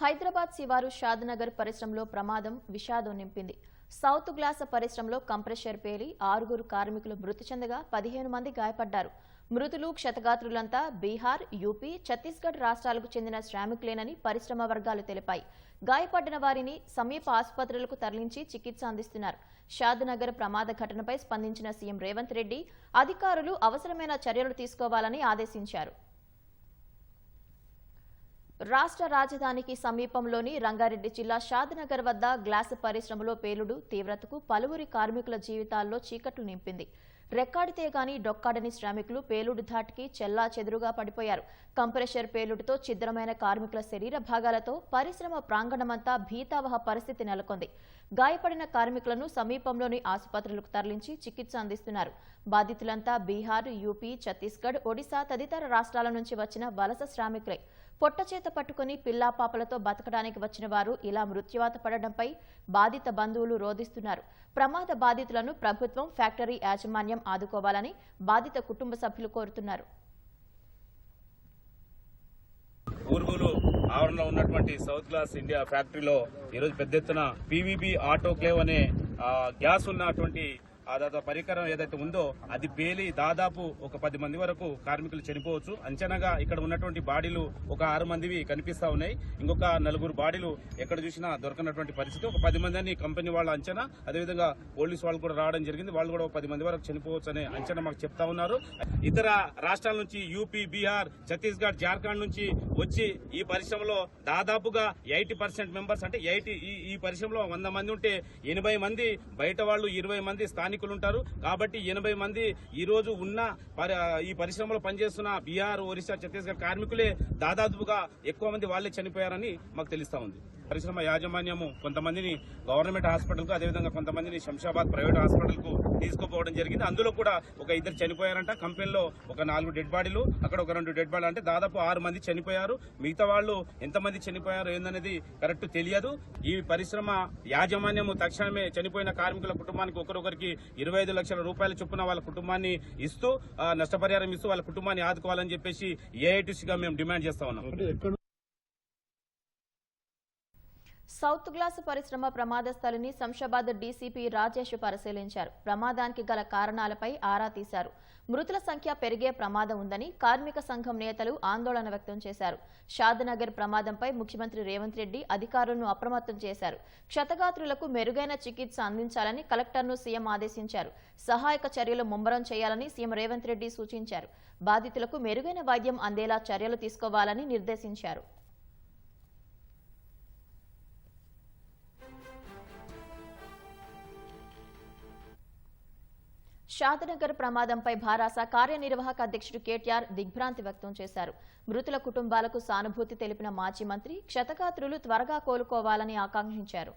హైదరాబాద్ శివారు షాద్నగర్ పరిశ్రమలో ప్రమాదం విషాదం నింపింది. సౌత్ గ్లాస పరిశ్రమలో కంప్రెషర్ పేలి ఆరుగురు కార్మికులు మృతి చెందగా పదిహేను మంది గాయపడ్డారు. మృతులు క్షతగాత్రులంతా బీహార్ యూపీ ఛత్తీస్గఢ్ రాష్ట్రాలకు చెందిన శ్రామికులేనని పరిశ్రమ వర్గాలు తెలిపాయి. గాయపడిన వారిని సమీప ఆసుపత్రులకు తరలించి చికిత్స అందిస్తున్నారు. షాద్నగర్ ప్రమాద ఘటనపై స్పందించిన సీఎం రేవంత్ రెడ్డి అధికారులు అవసరమైన చర్యలు తీసుకోవాలని ఆదేశించారు. రాష్ట్ర రాజధానికి సమీపంలోని రంగారెడ్డి జిల్లా షాద్నగర్ వద్ద గ్లాస్ పరిశ్రమలో పేలుడు తీవ్రతకు పలువురి కార్మికుల జీవితాల్లో చీకట్లు నింపింది. రెక్కాడితే గాని డొక్కాడని శ్రామికులు పేలుడు ధాటికి చెల్లా చెదురుగా పడిపోయారు. కంప్రెషర్ పేలుడుతో ఛిద్రమైన కార్మికుల శరీర భాగాలతో పరిశ్రమ ప్రాంగణమంతా భీతావహ పరిస్థితి నెలకొంది. గాయపడిన కార్మికులను సమీపంలోని ఆసుపత్రులకు తరలించి చికిత్స అందిస్తున్నారు. బాధితులంతా బీహార్ యూపీ ఛత్తీస్గఢ్ ఒడిశా తదితర రాష్ట్రాల నుంచి వచ్చిన వలస శ్రామికులే. పొట్టచేత పట్టుకుని పిల్లాపాపలతో బతకడానికి వచ్చిన వారు ఇలా మృత్యువాత పడడంపై బాధిత బంధువులు రోధిస్తున్నారు. ప్రమాద బాధితులను ప్రభుత్వం ఫ్యాక్టరీ యాజమాన్యం ఆదుకోవాలని బాధిత కుటుంబ సభ్యులు కోరుతున్నారు. ఊరుగులు ఆవరణలో ఉన్నటువంటి సౌత్ గ్లాస్ ఇండియా ఫ్యాక్టరీలో ఈరోజు పెద్ద ఎత్తున పీవీబీ ఆటోక్లేవ్ అనే గ్యాస్ ఉన్నటువంటి పరికరం ఏదైతే ఉందో అది పేలి దాదాపు ఒక పది మంది వరకు కార్మికులు చనిపోవచ్చు. అంచనాగా ఇక్కడ ఉన్నటువంటి బాడీలు ఒక ఆరు మందివి కనిపిస్తా ఉన్నాయి. ఇంకొక నలుగురు బాడీలు ఎక్కడ చూసినా దొరకనటువంటి పరిస్థితి. ఒక పది మంది అని కంపెనీ వాళ్ళ అంచనా. అదేవిధంగా పోలీసు వాళ్ళు కూడా రావడం జరిగింది. వాళ్ళు కూడా ఒక పది మంది వరకు చనిపోవచ్చు అనే అంచనా మాకు చెప్తా ఉన్నారు. ఇతర రాష్ట్రాల నుంచి యూపీ బీహార్ ఛత్తీస్గఢ్ జార్ఖండ్ నుంచి వచ్చి ఈ పరిశ్రమలో దాదాపుగా ఎయిటీ పర్సెంట్ మెంబర్స్ అంటే ఎయిటీ ఈ ఈ పరిశ్రమలో వంద మంది ఉంటే ఎనభై మంది బయట వాళ్ళు ఇరవై మంది స్థానికులు ఉంటారు కాబట్టి ఎనభై మంది ఈ రోజు ఉన్న పరి- ఈ పరిశ్రమలో పనిచేస్తున్న బీహార్ ఒరిస్సా ఛత్తీస్గఢ్ కార్మికులే దాదాపుగా ఎక్కువ మంది వాళ్ళే చనిపోయారని మాకు తెలుస్తా ఉంది. పరిశ్రమ యాజమాన్యము కొంతమందిని గవర్నమెంట్ హాస్పిటల్కు అదేవిధంగా కొంతమందిని శంషాబాద్ ప్రైవేట్ హాస్పిటల్కు తీసుకుపోవడం జరిగింది. అందులో కూడా ఒక ఇద్దరు చనిపోయారంట. కంపెనీలో ఒక నాలుగు డెడ్ బాడీలు అక్కడ ఒక రెండు డెడ్ బాడీలు అంటే దాదాపు ఆరు మంది చనిపోయారు. మిగతా వాళ్ళు ఎంతమంది చనిపోయారు ఏందనేది కరెక్ట్ తెలియదు. ఈ పరిశ్రమ యాజమాన్యము తక్షణమే చనిపోయిన కార్మికుల కుటుంబానికి ఒకరొకరికి ఇరవై ఐదు లక్షల రూపాయల చొప్పున వాళ్ళ కుటుంబాన్ని ఇస్తూ నష్టపరిహారం ఇస్తూ వాళ్ళ కుటుంబాన్ని ఆదుకోవాలని చెప్పేసి ఏఐటీసీగా మేము డిమాండ్ చేస్తా ఉన్నాం. సౌత్ గ్లాస్ పరిశ్రమ ప్రమాద స్థలిని శంషాబాద్ డీసీపీ రాజేష్ పరిశీలించారు. ప్రమాదానికి గల కారణాలపై ఆరా తీశారు. మృతుల సంఖ్య పెరిగే ప్రమాదం ఉందని కార్మిక సంఘం నేతలు ఆందోళన వ్యక్తం చేశారు. షాద్నగర్ ప్రమాదంపై ముఖ్యమంత్రి రేవంత్ రెడ్డి అధికారులను అప్రమత్తం చేశారు. క్షతగాత్రులకు మెరుగైన చికిత్స అందించాలని కలెక్టర్ను సీఎం ఆదేశించారు. సహాయక చర్యలు ముమ్మరం చేయాలని సీఎం రేవంత్ రెడ్డి సూచించారు. బాధితులకు మెరుగైన వైద్యం అందేలా చర్యలు తీసుకోవాలని నిర్దేశించారు. షాదనగర్ ప్రమాదంపై భారాస కార్యనిర్వాహక అధ్యక్షుడు కేటీఆర్ దిగ్భ్రాంతి వ్యక్తం చేశారు. మృతుల కుటుంబాలకు సానుభూతి తెలిపిన మాజీ మంత్రి క్షతగాత్రులు త్వరగా కోలుకోవాలని ఆకాంక్షించారు.